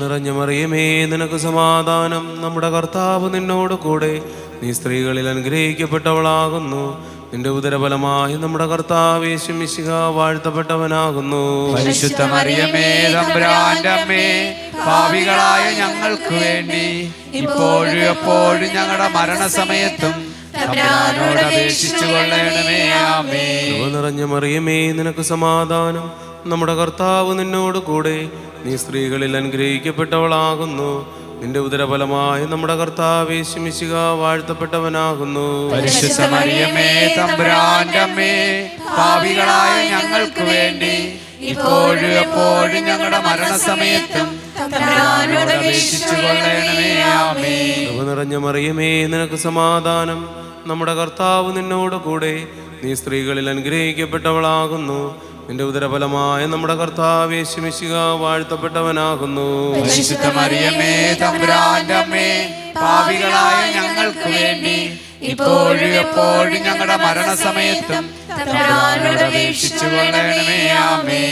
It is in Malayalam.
നിറഞ്ഞ മറിയമേ നിനക്ക് സമാധാനം. നമ്മുടെ കർത്താവ് നിന്നോട് കൂടെ നീ സ്ത്രീകളിൽ അനുഗ്രഹിക്കപ്പെട്ടവളാകുന്നു. നിന്റെ ഉദരഫലമായി നമ്മുടെ കർത്താവ് യേശുമിശിഹ വാഴ്ത്തപ്പെട്ടവനാകുന്നു. പരിശുദ്ധ മറിയമേ തമ്പുരാന്റെ അമ്മേ പാപികളായ ഞങ്ങൾക്ക് വേണ്ടി ഇപ്പോഴും എപ്പോഴും ഞങ്ങളുടെ മരണസമയത്തും നിറഞ്ഞ മറിയമേ നിനക്ക് സമാധാനം. നമ്മുടെ കർത്താവ് നിന്നോട് കൂടെ നീ സ്ത്രീകളിൽ അനുഗ്രഹിക്കപ്പെട്ടവളാകുന്നു. നിന്റെ ഉദരഫലമായി നമ്മുടെ കർത്താവ് ശിമിശിക വാഴ്ത്തപ്പെട്ടവനാകുന്നു. പാപികളായ ഞങ്ങൾക്ക് വേണ്ടി ഇപ്പോഴും എപ്പോഴും ഞങ്ങളുടെ മരണസമയത്തും നിറഞ്ഞ മറിയമേ നിനക്ക് സമാധാനം. നമ്മുടെ കർത്താവ് നിന്നോടുകൂടെ നീ സ്ത്രീകളിൽ അനുഗ്രഹിക്കപ്പെട്ടവളാകുന്നു. നിന്റെ ഉദരഫലമായ നമ്മുടെ കർത്താവ് യേശുമിശിക വാഴ്ത്തപ്പെട്ടവനാകുന്നു. പരിശുദ്ധ മറിയമേ പാപികളായ ഞങ്ങൾക്ക് വേണ്ടി ഇപ്പോഴും എപ്പോഴും ഞങ്ങളുടെ മരണസമയത്തും തമ്പുരാനോട് ആമേ